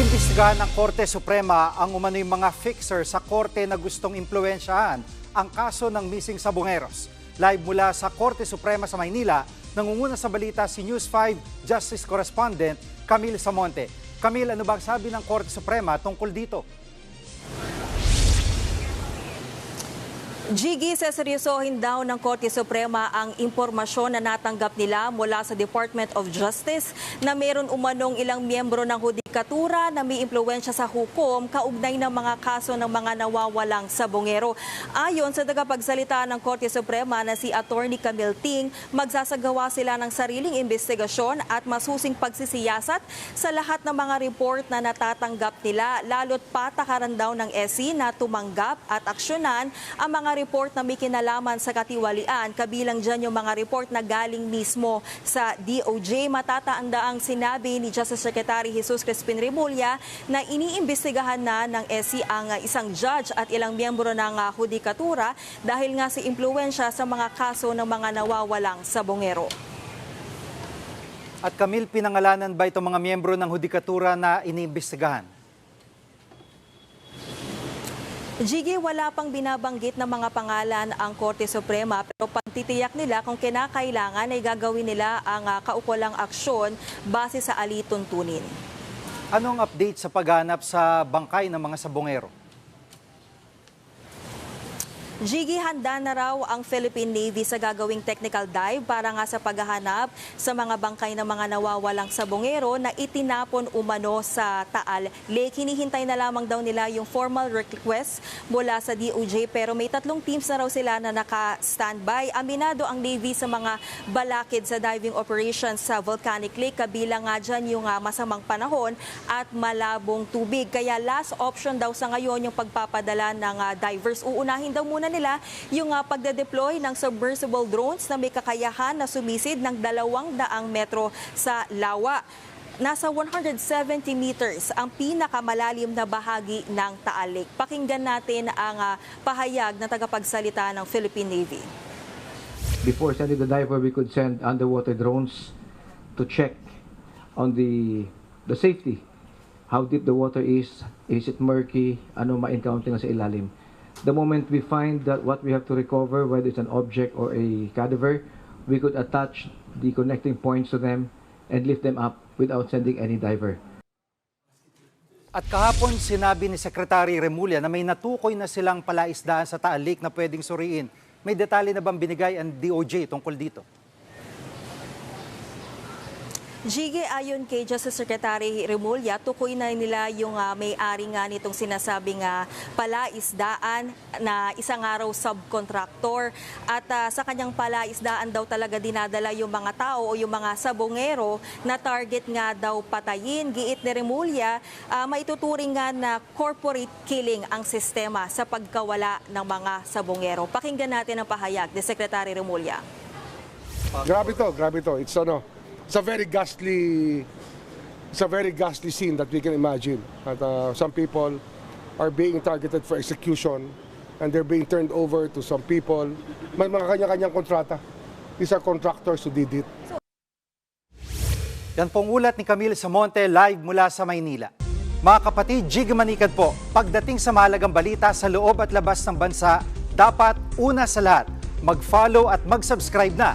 Iniimbestigahan ng Korte Suprema ang umano'y mga fixer sa korte na gustong impluensyahan ang kaso ng missing sabongeros. Live mula sa Korte Suprema sa Maynila, nangunguna sa balita si News 5 Justice Correspondent Camille Samonte. Camille, ano ba ang sabi ng Korte Suprema tungkol dito? Gigi, seseryosohin daw ng Korte Suprema ang impormasyon na natanggap nila mula sa Department of Justice na meron umanong ilang miyembro ng hudikatura na may impluensya sa hukom kaugnay ng mga kaso ng mga nawawalang sabongero. Ayon sa tagapagsalita ng Korte Suprema na si Attorney Camille Ting, magsasagawa sila ng sariling investigasyon at masusing pagsisiyasat sa lahat ng mga report na natatanggap nila, lalo't patakaran daw ng SC na tumanggap at aksyonan ang mga report na may kinalaman sa katiwalian, kabilang dyan yung mga report na galing mismo sa DOJ. Matataanda ang sinabi ni Justice Secretary Jesus Crispin Remulla na iniimbestigahan na ng SC ang isang judge at ilang miyembro ng ah, hudikatura dahil nga sa impluensya sa mga kaso ng mga nawawalang sabongero. At Camille, pinangalanan ba itong mga miyembro ng hudikatura na iniimbestigahan? Gigi, wala pang binabanggit ng mga pangalan ang Korte Suprema pero pagtitiyak nila kung kinakailangan ay gagawin nila ang ah, kaukulang aksyon base sa alituntunin. Anong update sa paghanap sa bangkay ng mga sabongero? Gigi, handa na raw ang Philippine Navy sa gagawing technical dive para nga sa paghahanap sa mga bangkay ng mga nawawalang sabongero na itinapon umano sa Taal Lake. Hinihintay na lamang daw nila yung formal request mula sa DOJ pero may tatlong teams na raw sila na naka-standby. Aminado ang Navy sa mga balakid sa diving operations sa Volcanic Lake. Kabilang nga dyan yung ah, masamang panahon at malabong tubig. Kaya last option daw sa ngayon yung pagpapadala ng ah, divers. Uunahin daw muna nila yung uh, pagde-deploy ng submersible drones na may kakayahan na sumisid ng dalawang daang metro sa lawa. Nasa 170 meters ang pinakamalalim na bahagi ng Taal Lake. Pakinggan natin ang ah, pahayag ng tagapagsalita ng Philippine Navy. before sending the diver, we could send underwater drones to check on the the safety. How deep the water is, is it murky, ano ma-encounter sa ilalim. The moment we find that what we have to recover, whether it's an object or a cadaver, we could attach the connecting points to them and lift them up without sending any diver. At kahapon sinabi ni Secretary Remulla na may natukoy na silang palaisdaan sa Taal Lake na pwedeng suriin. May detalye na bang binigay ang DOJ tungkol dito? Gigi, ayon kay Justice Secretary Remulla, tukoy na nila yung ah, may-ari nga nitong sinasabing uh, palaisdaan na isang araw subcontractor. At ah, sa kanyang palaisdaan daw talaga dinadala yung mga tao o yung mga sabongero na target nga daw patayin. Giit ni Remulla, ah, maituturing nga na corporate killing ang sistema sa pagkawala ng mga sabongero. Pakinggan natin ang pahayag ni Secretary Remulla. Grabe to, grabe to. It's ano, it's a very ghastly it's a very ghastly scene that we can imagine. At uh, some people are being targeted for execution and they're being turned over to some people. May mga kanya-kanyang kontrata. These are contractors who did it. Yan pong ulat ni Camille Samonte live mula sa Maynila. Mga kapatid, Jig Manikad po, pagdating sa mahalagang balita sa loob at labas ng bansa, dapat una sa lahat, mag-follow at mag-subscribe na